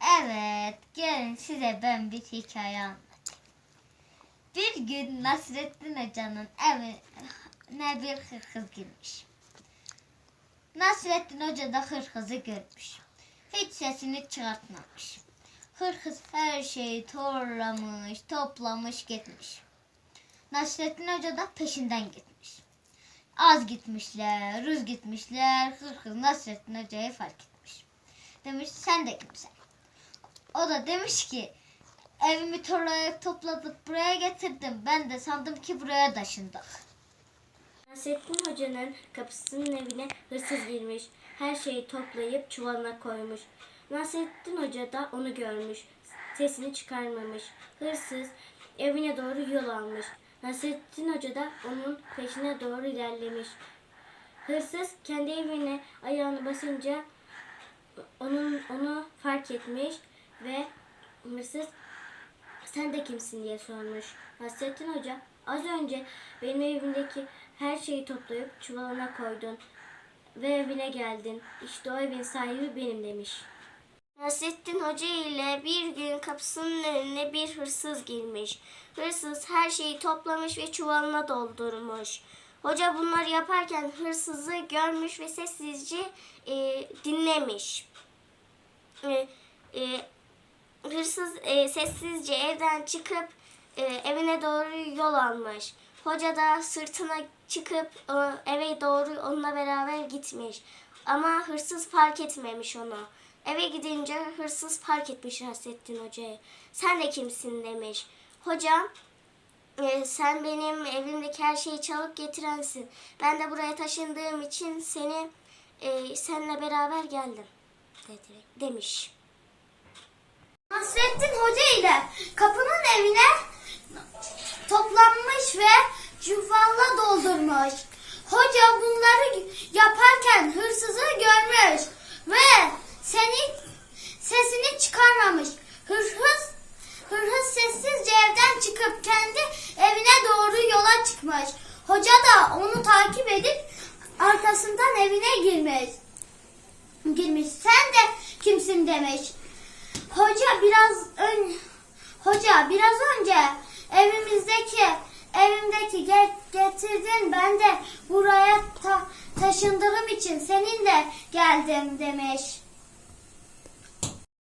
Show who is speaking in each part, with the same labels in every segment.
Speaker 1: Evet, gelin size ben bir hikaye anlatayım. Bir gün Nasrettin Hoca'nın evine bir hırkız girmiş. Nasrettin Hoca da hırkızı görmüş. Hiç sesini çıkartmamış. Hırkız her şeyi torlamış, toplamış gitmiş. Nasrettin Hoca da peşinden gitmiş. Az gitmişler, rüz gitmişler. Hırkız Nasrettin Hoca'yı fark etmiş. Demiş sen de kimsen? O da demiş ki evimi torlayıp topladık buraya getirdim. Ben de sandım ki buraya taşındık.
Speaker 2: Nasrettin Hoca'nın kapısının evine hırsız girmiş. Her şeyi toplayıp çuvalına koymuş. Nasrettin Hoca da onu görmüş. Sesini çıkarmamış. Hırsız evine doğru yol almış. Nasrettin Hoca da onun peşine doğru ilerlemiş. Hırsız kendi evine ayağını basınca onun onu fark etmiş ve hırsız sen de kimsin diye sormuş. Nasrettin Hoca az önce benim evimdeki her şeyi toplayıp çuvalına koydun ve evine geldin. İşte o evin sahibi benim demiş. Nasrettin Hoca ile bir gün kapısının önüne bir hırsız girmiş. Hırsız her şeyi toplamış ve çuvalına doldurmuş. Hoca bunları yaparken hırsızı görmüş ve sessizce e, dinlemiş. E, e, hırsız e, sessizce evden çıkıp e, evine doğru yol almış. Hoca da sırtına çıkıp e, eve doğru onunla beraber gitmiş. Ama hırsız fark etmemiş onu. Eve gidince hırsız fark etmiş Hasrettin Hoca'yı. Sen de kimsin demiş. Hoca e, sen benim evimdeki her şeyi çalıp getirensin. Ben de buraya taşındığım için seni e, seninle beraber geldim dedi, demiş.
Speaker 3: İle kapının evine toplanmış ve çuvalla doldurmuş. Hoca bunları yaparken hırsızı görmüş ve seni sesini çıkarmamış. Hırsız hırsız sessizce evden çıkıp kendi evine doğru yola çıkmış. Hoca da onu takip edip arkasından evine girmiş. Girmiş. Sen de kimsin demiş. Hoca biraz ön Hoca biraz önce evimizdeki evimdeki ge- getirdin ben de buraya ta- taşındığım için seninle geldim demiş.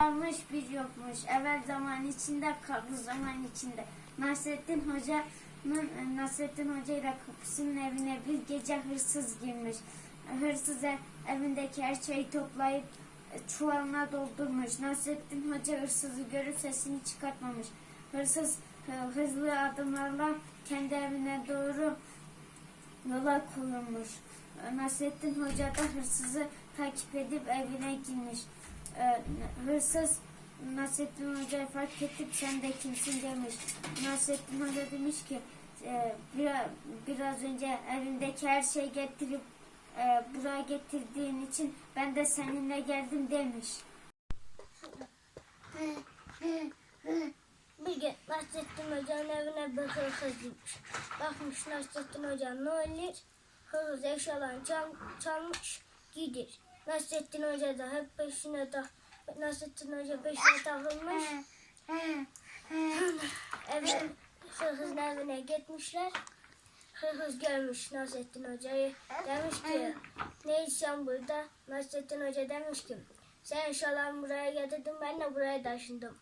Speaker 2: Varmış bir yokmuş. Evvel zaman içinde, kaldı zaman içinde. Nasrettin Hoca'nın Nasrettin Hoca ile kapısının evine bir gece hırsız girmiş. Hırsız ev- evindeki her şeyi toplayıp çuvalına doldurmuş. Nasrettin Hoca hırsızı görüp sesini çıkartmamış. Hırsız e, hızlı adımlarla kendi evine doğru yola koyulmuş. Nasrettin Hoca da hırsızı takip edip evine girmiş. Hırsız Nasrettin Hoca'yı fark edip sen de kimsin demiş. Nasrettin Hoca demiş ki e, biraz, önce evindeki her şeyi getirip e, buraya getirdiğin için ben de seninle geldim demiş. Bir gün Nasrettin Hoca'nın evine bir hırsız girmiş. Bakmış Nasrettin Hoca ne olur? Hırsız eşyalarını çal, çalmış gidir. Nasrettin Hoca da hep peşine tak Nasrettin Hoca peşine takılmış. Eve, hırsızın evine gitmişler. Hırsız görmüş Nasrettin Hoca'yı. Demiş ki ne işin burada? Nasrettin Hoca demiş ki sen eşyalarını buraya getirdin ben de buraya taşındım.